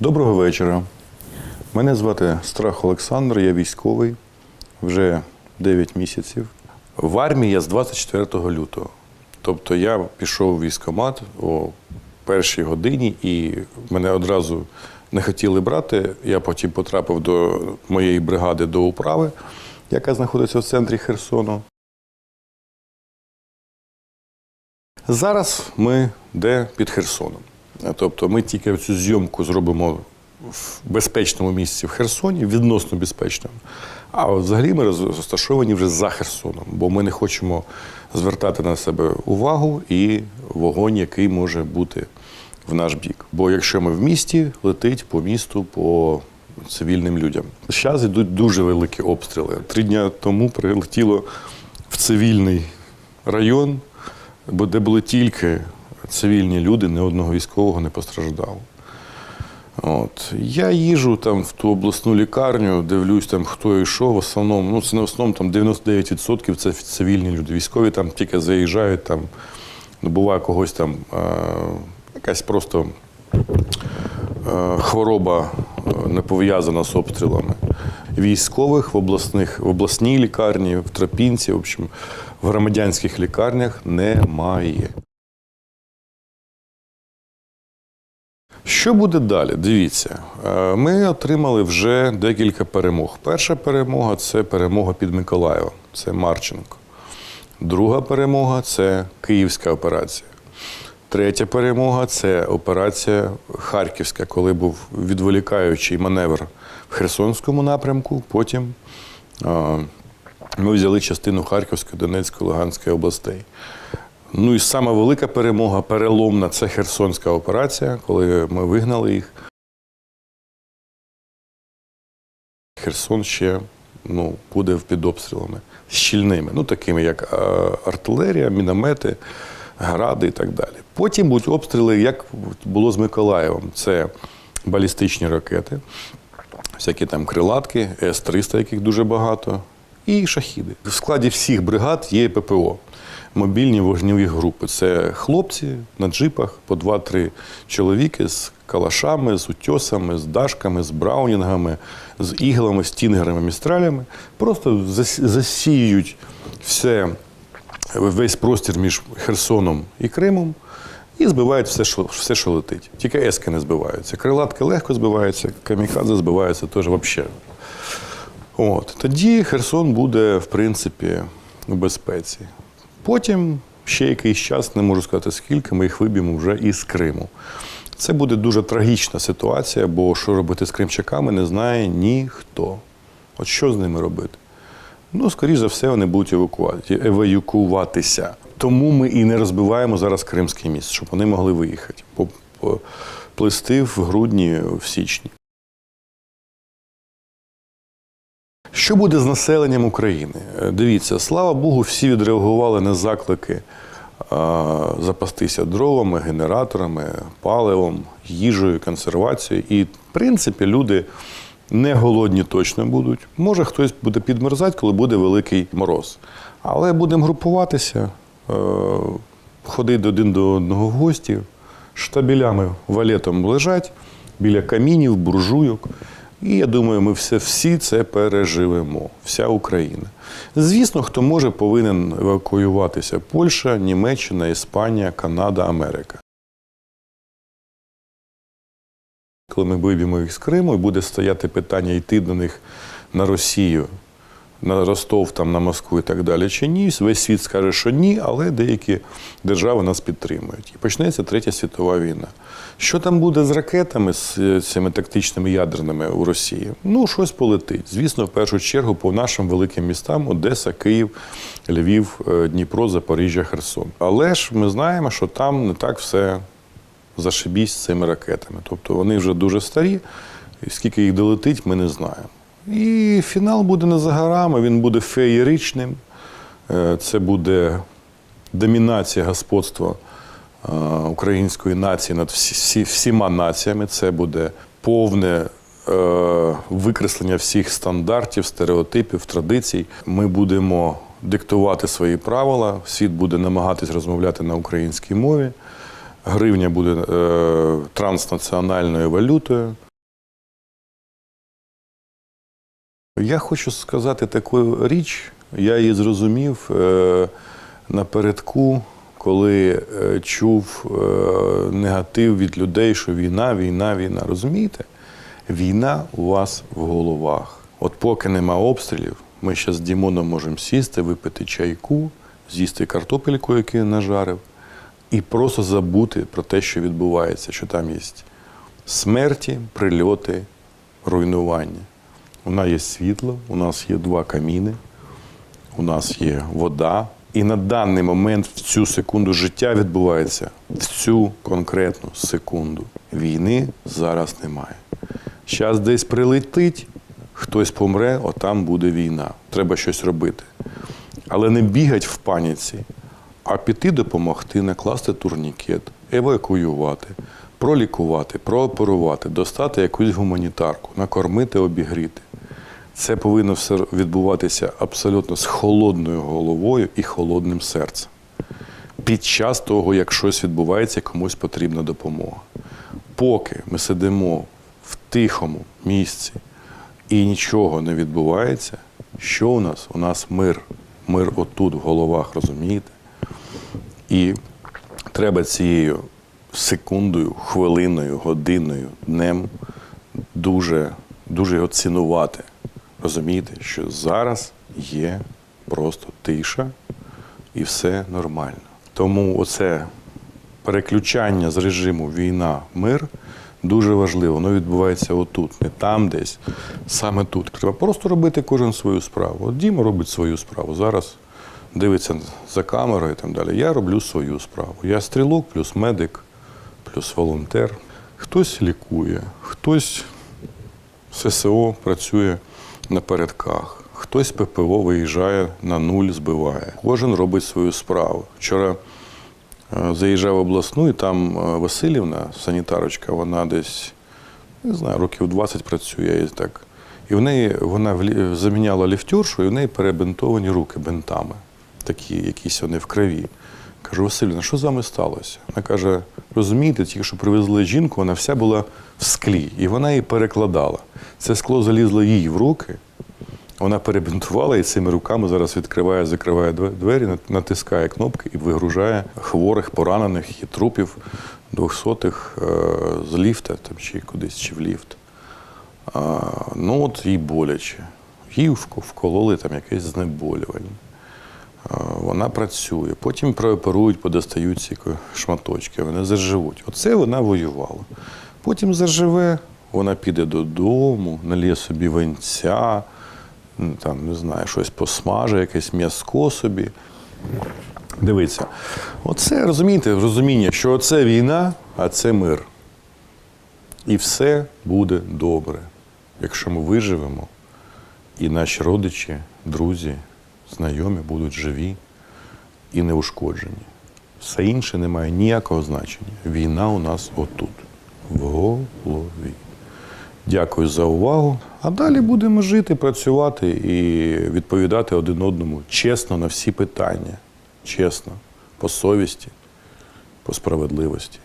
Доброго вечора. Мене звати Страх Олександр, я військовий вже 9 місяців. В армії я з 24 лютого. Тобто я пішов у військкомат о першій годині і мене одразу не хотіли брати. Я потім потрапив до моєї бригади до управи, яка знаходиться в центрі Херсону. Зараз ми де під Херсоном. Тобто ми тільки цю зйомку зробимо в безпечному місці в Херсоні, відносно безпечному. А взагалі ми розташовані вже за Херсоном, бо ми не хочемо звертати на себе увагу і вогонь, який може бути в наш бік. Бо якщо ми в місті, летить по місту, по цивільним людям. Зараз йдуть дуже великі обстріли. Три дні тому прилетіло в цивільний район, де були тільки цивільні люди, ні одного військового не постраждало. От. Я їжу там в ту обласну лікарню, дивлюсь, там, хто що. В основному, ну це не в основному там 99% це цивільні люди. Військові там тільки заїжджають, там, ну, буває когось там е, якась просто е, хвороба е, не пов'язана з обстрілами. Військових в обласних, в обласній лікарні, в Тропінці, в общем, в громадянських лікарнях немає. Що буде далі? Дивіться, е, ми отримали вже декілька перемог. Перша перемога це перемога під Миколаєвом, це Марченко. Друга перемога це Київська операція. Третя перемога це операція Харківська, коли був відволікаючий маневр в Херсонському напрямку. Потім е, ми взяли частину Харківської, Донецької, Луганської областей. Ну і сама велика перемога, переломна, це Херсонська операція, коли ми вигнали їх. Херсон ще ну, буде під обстрілами щільними, ну такими як е, артилерія, міномети, гради і так далі. Потім будуть обстріли, як було з Миколаєвом. Це балістичні ракети, всякі там крилатки, С-300, яких дуже багато, і шахіди. В складі всіх бригад є ППО. Мобільні вогневі групи. Це хлопці на джипах по 2-3 чоловіки з калашами, з утьосами, з дашками, з браунінгами, з іглами, стінгерами, містралями. Просто засіюють все, весь простір між Херсоном і Кримом і збивають все, що, все, що летить. Тільки ески не збиваються. Крилатки легко збиваються, камікадзе збиваються теж взагалі. От. Тоді Херсон буде, в принципі, в безпеці. Потім ще якийсь час, не можу сказати скільки, ми їх виб'ємо вже із Криму. Це буде дуже трагічна ситуація, бо що робити з кримчаками, не знає ніхто. От що з ними робити? Ну, скоріш за все, вони будуть евакувати, евакуюватися. Тому ми і не розбиваємо зараз Кримський міст, щоб вони могли виїхати, плисти в грудні, в січні. Що буде з населенням України? Е, Дивіться, слава Богу, всі відреагували на заклики е, запастися дровами, генераторами, паливом, їжею, консервацією. І, в принципі, люди не голодні точно будуть. Може, хтось буде підмерзати, коли буде великий мороз. Але будемо групуватися, е, ходити один до одного в гості, штабелями валетом лежать біля камінів, буржуйок. І я думаю, ми все, всі це переживемо, вся Україна. Звісно, хто може, повинен евакуюватися Польща, Німеччина, Іспанія, Канада, Америка. Коли ми виб'ємо їх з Криму, і буде стояти питання йти до них на Росію, на Ростов, там, на Москву і так далі, чи ні. Весь світ скаже, що ні, але деякі держави нас підтримують. І почнеться третя світова війна. Що там буде з ракетами, з е, цими тактичними ядерними у Росії? Ну, щось полетить. Звісно, в першу чергу по нашим великим містам Одеса, Київ, Львів, е, Дніпро, Запоріжжя, Херсон. Але ж ми знаємо, що там не так все зашибісь з цими ракетами. Тобто вони вже дуже старі, і скільки їх долетить, ми не знаємо. І фінал буде не за горами, він буде феєричним. Е, Це буде домінація господства е, української нації над всі, всі, всіма націями. Це буде повне е, викреслення всіх стандартів, стереотипів, традицій. Ми будемо диктувати свої правила, світ буде намагатись розмовляти на українській мові. Гривня буде транснаціональною валютою. Я хочу сказати таку річ, я її зрозумів е, напередку, коли е, чув е, негатив від людей, що війна, війна, війна. Розумієте? Війна у вас в головах. От поки нема обстрілів, ми ще з Дімоном можемо сісти, випити чайку, з'їсти картопельку, яку нажарив, і просто забути про те, що відбувається, що там є смерті, прильоти, руйнування. У нас є світло, у нас є два каміни, у нас є вода. І на даний момент, в цю секунду життя відбувається в цю конкретну секунду. Війни зараз немає. Зараз десь прилетить, хтось помре, отам буде війна. Треба щось робити. Але не бігать в паніці, а піти допомогти, накласти турнікет, евакуювати, пролікувати, прооперувати, достати якусь гуманітарку, накормити, обігріти. Це повинно все відбуватися абсолютно з холодною головою і холодним серцем. Під час того, як щось відбувається, комусь потрібна допомога. Поки ми сидимо в тихому місці і нічого не відбувається, що у нас? У нас мир. Мир отут в головах, розумієте? І треба цією секундою, хвилиною, годиною, днем дуже, дуже його цінувати. Розумієте, що зараз є просто тиша і все нормально. Тому оце переключання з режиму війна, мир дуже важливо. Воно відбувається отут, не там десь, саме тут. Треба просто робити кожен свою справу. От Діма робить свою справу. Зараз дивиться за камерою і так далі. Я роблю свою справу. Я стрілок, плюс медик, плюс волонтер. Хтось лікує, хтось ССО працює на передках, хтось ППО виїжджає на нуль, збиває. Кожен робить свою справу. Вчора е, заїжджав в обласну, і там е, Васильівна, санітарочка, вона десь, не знаю, років 20 працює і так. І в неї вона заміняла ліфтюршу, і в неї перебинтовані руки бинтами, такі, якісь вони в крові. Кажу, Васильівна, що з вами сталося? Вона каже: розумієте, тільки що привезли жінку, вона вся була в склі, і вона її перекладала. Це скло залізло їй в руки. Вона перебинтувала і цими руками зараз відкриває, закриває двері, натискає кнопки і вигружає хворих, поранених і трупів двохсотих е, з ліфта там, чи кудись, чи в ліфт. Ну от їй боляче. Їй вкололи там якесь знеболювання. Вона працює, потім прооперують, подостають ці шматочки, вони заживуть. Оце вона воювала. Потім заживе, вона піде додому, наліє собі венця, там, не знаю, щось посмаже, якесь м'язко собі. Дивіться, оце розумієте, розуміння, що це війна, а це мир. І все буде добре, якщо ми виживемо, і наші родичі, друзі, знайомі будуть живі і неушкоджені. Все інше не має ніякого значення. Війна у нас отут, в голові. Дякую за увагу. А далі будемо жити, працювати і відповідати один одному чесно на всі питання. Чесно, по совісті, по справедливості.